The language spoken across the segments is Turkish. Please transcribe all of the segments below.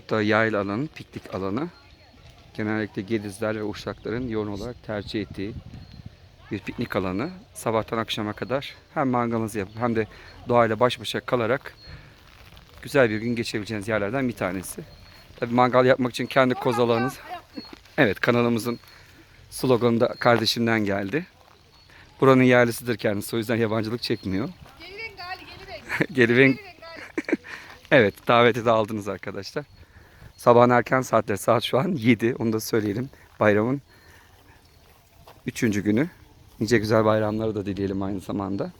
Murat'ta yayla alanı, piknik alanı. Genellikle Gedizler ve Uşakların yoğun olarak tercih ettiği bir piknik alanı. Sabahtan akşama kadar hem mangalınızı yapıp hem de doğayla baş başa kalarak güzel bir gün geçirebileceğiniz yerlerden bir tanesi. Tabii mangal yapmak için kendi kozalağınız. Evet kanalımızın sloganı da kardeşimden geldi. Buranın yerlisidir kendisi o yüzden yabancılık çekmiyor. Geliven gali geliven. Geliven. Evet daveti de aldınız arkadaşlar. Sabahın erken saatleri saat şu an 7 onu da söyleyelim. Bayramın 3. günü. Nice güzel bayramları da dileyelim aynı zamanda.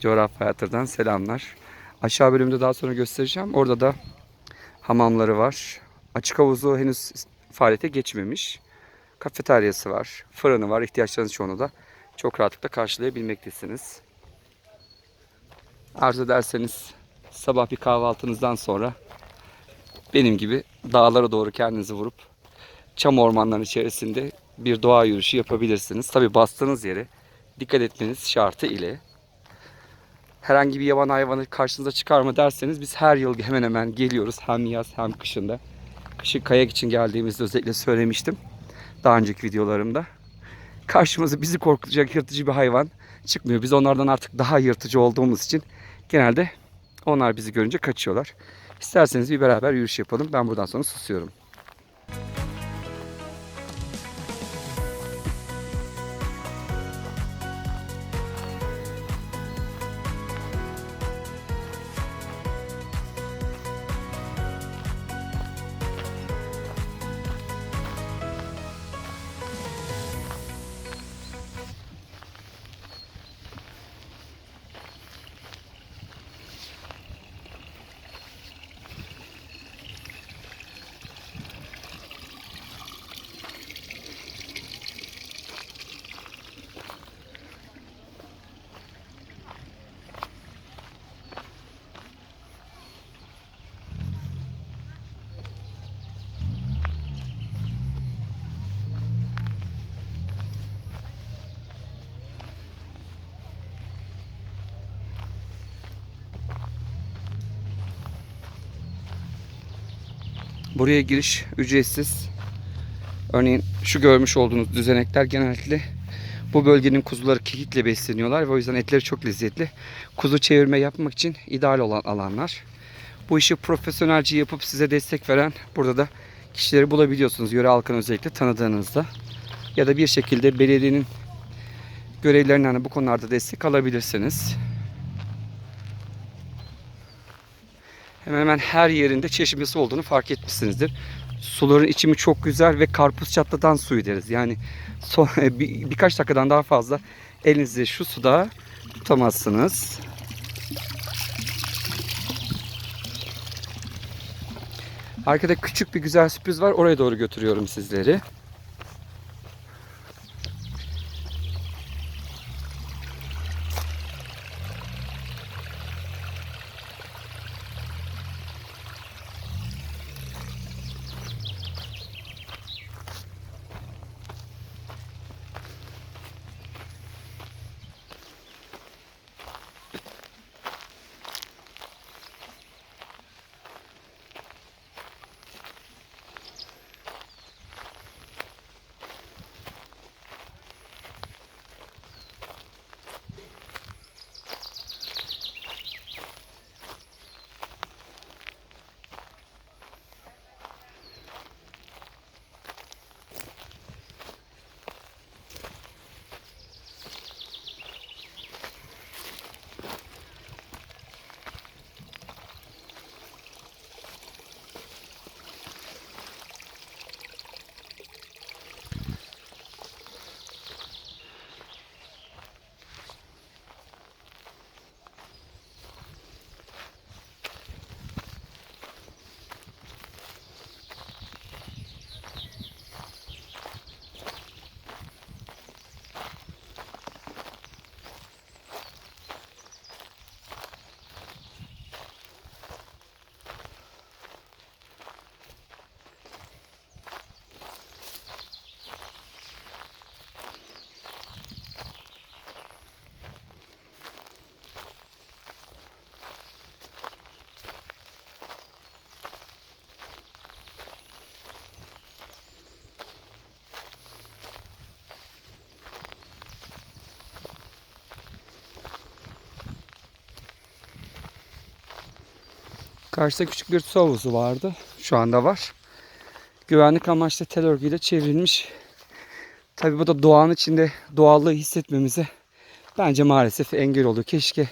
Coğrafya Hayatır'dan selamlar. Aşağı bölümde daha sonra göstereceğim. Orada da hamamları var. Açık havuzu henüz faaliyete geçmemiş. Kafeteryası var. Fırını var. İhtiyaçlarınız çoğunu da çok rahatlıkla karşılayabilmektesiniz. Arzu ederseniz sabah bir kahvaltınızdan sonra benim gibi dağlara doğru kendinizi vurup çam ormanların içerisinde bir doğa yürüyüşü yapabilirsiniz. Tabi bastığınız yere dikkat etmeniz şartı ile herhangi bir yaban hayvanı karşınıza çıkar mı derseniz biz her yıl hemen hemen geliyoruz hem yaz hem kışında. Kışın kayak için geldiğimizde özellikle söylemiştim daha önceki videolarımda. Karşımıza bizi korkutacak yırtıcı bir hayvan çıkmıyor. Biz onlardan artık daha yırtıcı olduğumuz için genelde onlar bizi görünce kaçıyorlar. İsterseniz bir beraber yürüyüş yapalım. Ben buradan sonra susuyorum. Buraya giriş ücretsiz. Örneğin şu görmüş olduğunuz düzenekler genellikle bu bölgenin kuzuları kekikle besleniyorlar ve o yüzden etleri çok lezzetli. Kuzu çevirme yapmak için ideal olan alanlar. Bu işi profesyonelce yapıp size destek veren burada da kişileri bulabiliyorsunuz. Yöre halkını özellikle tanıdığınızda. Ya da bir şekilde belediyenin görevlerinden de bu konularda destek alabilirsiniz. Hemen hemen her yerinde çeşmesi olduğunu fark etmişsinizdir. Suların içimi çok güzel ve karpuz çatladan suyu deriz. Yani son, bir, birkaç dakikadan daha fazla elinizi şu suda tutamazsınız. Arkada küçük bir güzel sürpriz var. Oraya doğru götürüyorum sizleri. Karşıda küçük bir su havuzu vardı. Şu anda var. Güvenlik amaçlı tel örgüyle çevrilmiş. Tabii bu da doğanın içinde doğallığı hissetmemize bence maalesef engel oluyor. Keşke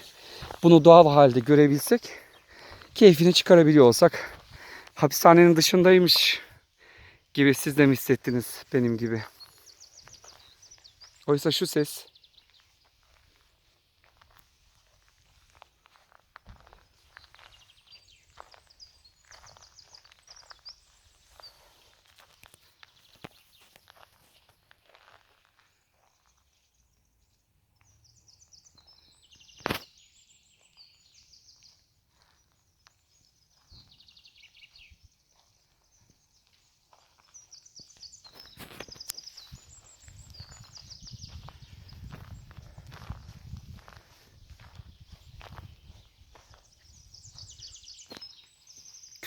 bunu doğal halde görebilsek, keyfini çıkarabiliyor olsak. Hapishanenin dışındaymış gibi siz de mi hissettiniz benim gibi? Oysa şu ses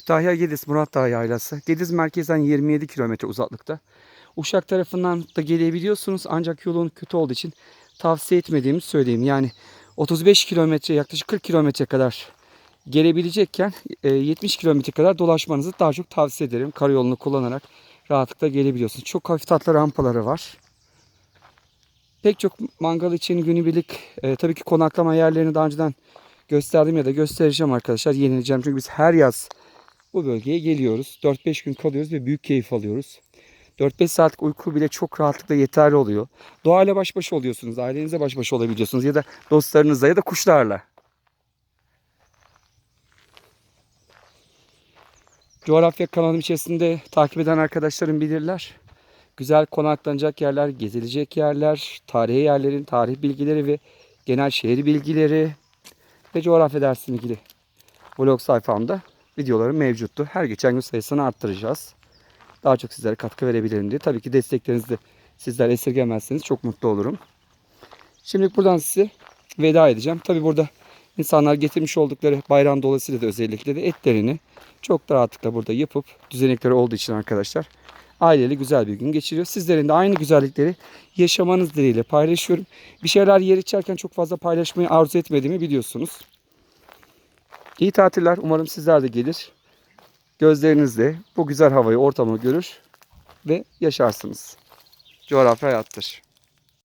Kütahya Gediz Murat Dağı Yaylası. Gediz merkezden 27 kilometre uzaklıkta. Uşak tarafından da gelebiliyorsunuz ancak yolun kötü olduğu için tavsiye etmediğimi söyleyeyim. Yani 35 kilometre yaklaşık 40 kilometre kadar gelebilecekken e, 70 kilometre kadar dolaşmanızı daha çok tavsiye ederim. Karayolunu kullanarak rahatlıkla gelebiliyorsunuz. Çok hafif tatlı rampaları var. Pek çok mangal için günübirlik e, tabii ki konaklama yerlerini daha önceden gösterdim ya da göstereceğim arkadaşlar. Yenileceğim çünkü biz her yaz bu bölgeye geliyoruz. 4-5 gün kalıyoruz ve büyük keyif alıyoruz. 4-5 saatlik uyku bile çok rahatlıkla yeterli oluyor. Doğayla baş başa oluyorsunuz. Ailenizle baş başa olabiliyorsunuz. Ya da dostlarınızla ya da kuşlarla. Coğrafya kanalım içerisinde takip eden arkadaşlarım bilirler. Güzel konaklanacak yerler, gezilecek yerler, tarihi yerlerin tarih bilgileri ve genel şehir bilgileri ve coğrafya dersine ilgili vlog sayfamda videolarım mevcuttu. Her geçen gün sayısını arttıracağız. Daha çok sizlere katkı verebilirim diye. Tabii ki desteklerinizi de sizler esirgemezseniz çok mutlu olurum. Şimdi buradan size veda edeceğim. Tabii burada insanlar getirmiş oldukları bayram dolayısıyla da özellikle de etlerini çok da rahatlıkla burada yapıp düzenekleri olduğu için arkadaşlar aileli güzel bir gün geçiriyor. Sizlerin de aynı güzellikleri yaşamanız dileğiyle paylaşıyorum. Bir şeyler yer içerken çok fazla paylaşmayı arzu etmediğimi biliyorsunuz. İyi tatiller. Umarım sizler de gelir. Gözlerinizle bu güzel havayı, ortamı görür ve yaşarsınız. Coğrafya hayattır.